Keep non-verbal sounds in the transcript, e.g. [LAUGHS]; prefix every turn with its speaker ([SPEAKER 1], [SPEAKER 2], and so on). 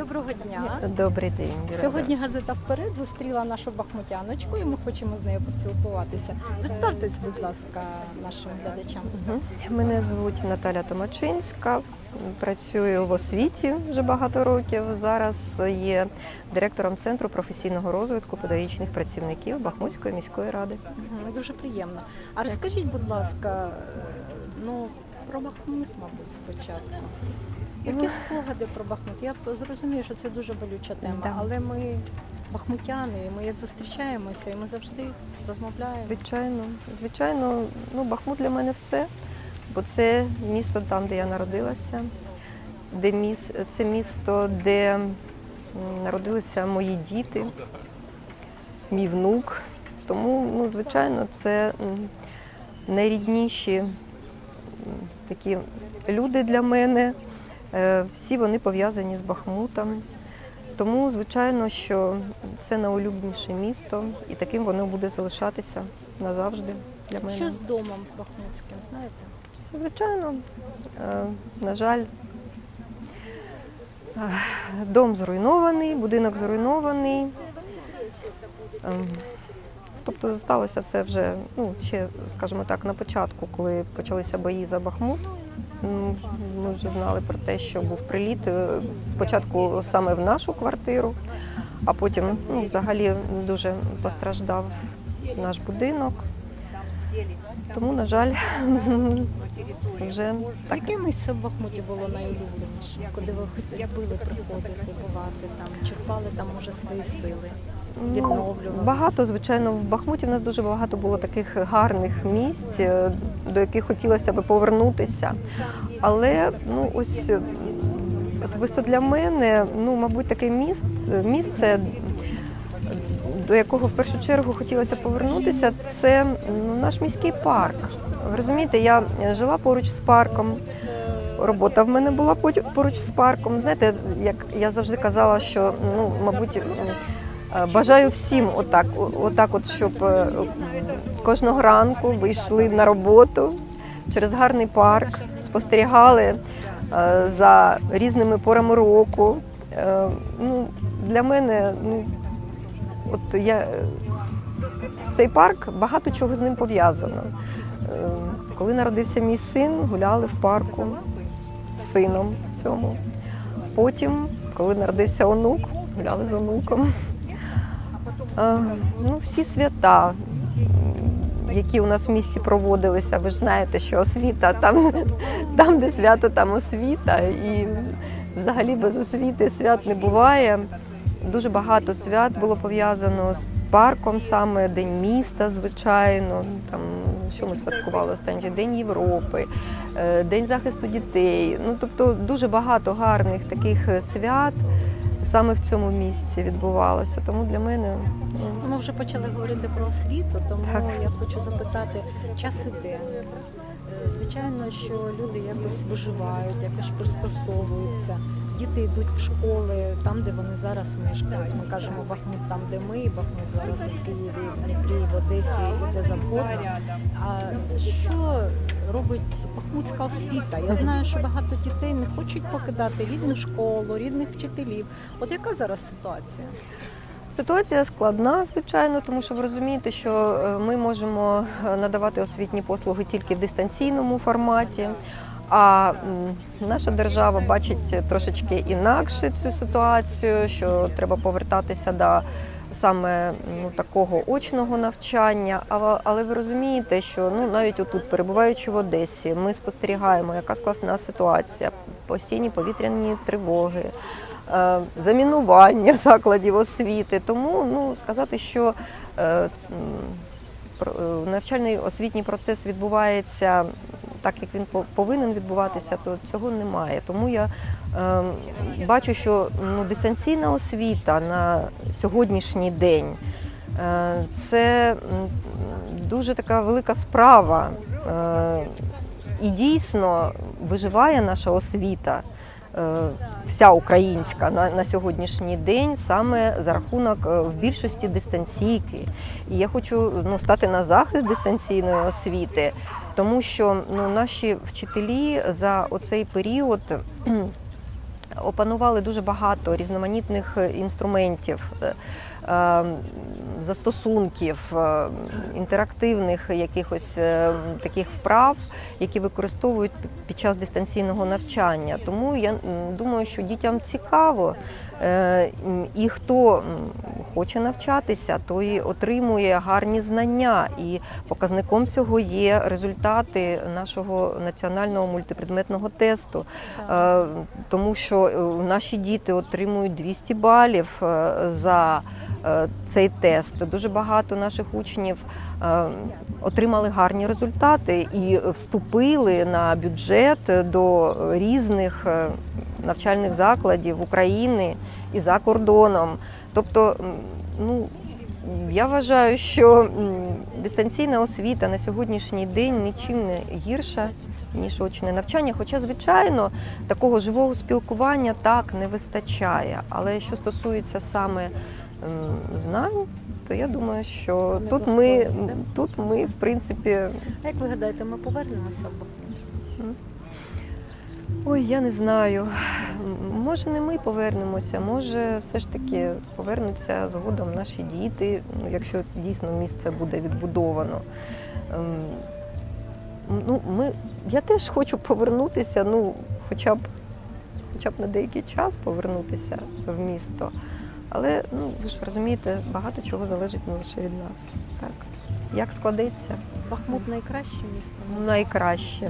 [SPEAKER 1] Доброго дня.
[SPEAKER 2] Добрий день.
[SPEAKER 1] Сьогодні газета вперед зустріла нашу бахмутяночку, і ми хочемо з нею поспілкуватися. Представтесь, будь ласка, нашим глядачам.
[SPEAKER 2] Мене звуть Наталя Томачинська. Працюю в освіті вже багато років. Зараз є директором центру професійного розвитку педагогічних працівників Бахмутської міської ради.
[SPEAKER 1] Дуже приємно. А розкажіть, будь ласка, е, ну про Бахмут, мабуть, спочатку. Які
[SPEAKER 2] Ну.
[SPEAKER 1] спогади про Бахмут? Я зрозумію, що це дуже болюча тема,
[SPEAKER 2] Да.
[SPEAKER 1] але ми бахмутяни, і ми як зустрічаємося, і ми завжди розмовляємо.
[SPEAKER 2] Звичайно, звичайно, ну Бахмут для мене все, бо це місто там, де я народилася, де міс... це місто, де народилися мої діти, мій внук. Тому, ну, звичайно, це найрідніші такі люди для мене. Е, Всі вони пов'язані з Бахмутом. Тому, звичайно, що це найулюбленіше місто, і таким воно буде залишатися назавжди для мене.
[SPEAKER 1] Що з домом бахмутським, знаєте?
[SPEAKER 2] Звичайно, е, на жаль, е, дом зруйнований, будинок зруйнований. Тобто сталося це вже, ну, ще, скажімо так, на початку, коли почалися бої за Бахмут. Ми вже знали про те, що був приліт е, спочатку саме в нашу квартиру, а потім ну, взагалі дуже постраждав наш будинок. Тому, на жаль, [LAUGHS] вже так.
[SPEAKER 1] Яке місце в Бахмуті було найулюбленішим, куди ви любили приходити, бувати там, черпали там, може, свої сили? Відновлювалися?
[SPEAKER 2] Багато, звичайно, в Бахмуті в нас дуже багато було таких гарних місць, е, до яких хотілося би повернутися. Але ну ось е, особисто для мене, ну, мабуть, таке міст, місце, до якого в першу чергу хотілося повернутися, це ну, наш міський парк. Ви розумієте, я жила поруч з парком. Робота в мене була поруч з парком. Знаєте, як я завжди казала, що ну, мабуть, е, бажаю всім отак, отак, от, щоб е, кожного ранку вийшли на роботу через гарний парк, спостерігали е, за різними порами року. Е, Ну, для мене, ну, от я, е, цей парк багато чого з ним пов'язано. Е, Коли народився мій син, гуляли в парку з сином в цьому. Потім, коли народився онук, гуляли з онуком. Е, Ну, всі свята, які у нас в місті проводилися, ви ж знаєте, що освіта там, [LAUGHS] там де свято, там освіта. І взагалі без освіти свят не буває. Дуже багато свят було пов'язано з парком, саме День міста, звичайно. Там що ми святкували останній День Європи, е, День захисту дітей. Ну тобто дуже багато гарних таких свят саме в цьому місці відбувалося. Тому для мене ну,
[SPEAKER 1] Ну, Ми вже почали говорити про освіту, тому
[SPEAKER 2] Так.
[SPEAKER 1] я хочу запитати, час іде. Звичайно, що люди якось виживають, якось пристосовуються. Діти йдуть в школи там, де вони зараз мешкають. Ми кажемо Бахмут там, де ми, Бахмут зараз в Києві, в Дніпрі, в Одесі і де завгодно. А що робить бахмутська освіта? Я знаю, що багато дітей не хочуть покидати рідну школу, рідних вчителів. От яка зараз ситуація?
[SPEAKER 2] Ситуація складна, звичайно, тому що ви розумієте, що е, ми можемо е, надавати освітні послуги тільки в дистанційному форматі. А наша держава бачить трошечки інакше цю ситуацію, що треба повертатися до саме ну, такого очного навчання. Але ви розумієте, що ну навіть отут, перебуваючи в Одесі, ми спостерігаємо, яка складна ситуація, постійні повітряні тривоги е, замінування [LAUGHS] закладів освіти. Тому ну, сказати, що е, е, навчальний освітній процес відбувається так, як він повинен відбуватися, то цього немає. Тому я е, бачу, що ну, дистанційна освіта на сьогоднішній день е, це дуже така велика справа. Е, і дійсно виживає наша освіта, вся українська на, на сьогоднішній день саме за рахунок е, в більшості дистанційки. І я хочу ну, стати на захист дистанційної освіти, тому що ну, наші вчителі за оцей період. Опанували дуже багато різноманітних е, інструментів, е, е, застосунків, інтерактивних якихось таких вправ, які використовують під час дистанційного навчання. Тому я думаю, що дітям цікаво, і хто хоче навчатися, той отримує гарні знання. І показником цього є результати нашого національного мультипредметного тесту. Тому що е, наші діти отримують 200 балів е, за е, цей тест. Дуже багато наших учнів отримали гарні результати і вступили на бюджет до різних навчальних закладів України і за кордоном. Тобто, ну я вважаю, що дистанційна освіта на сьогоднішній день нічим не гірша ніж очне навчання. Хоча, звичайно, такого живого спілкування так не вистачає. Але що стосується саме знань, то я думаю, що
[SPEAKER 1] Вони
[SPEAKER 2] тут ми,
[SPEAKER 1] так?
[SPEAKER 2] тут ми, в принципі,
[SPEAKER 1] А як ви гадаєте, ми повернемося Бахмут?
[SPEAKER 2] ой, я не знаю. Може, не ми повернемося, може, все ж таки повернуться згодом наші діти, ну, якщо дійсно місце буде відбудовано. Ем, Ну, ми, я теж хочу повернутися, ну, хоча б, хоча б на деякий час повернутися в місто. Але ну, ви ж розумієте, багато чого залежить не лише від нас. Так. Як складеться,
[SPEAKER 1] Бахмут найкраще місто.
[SPEAKER 2] найкраще.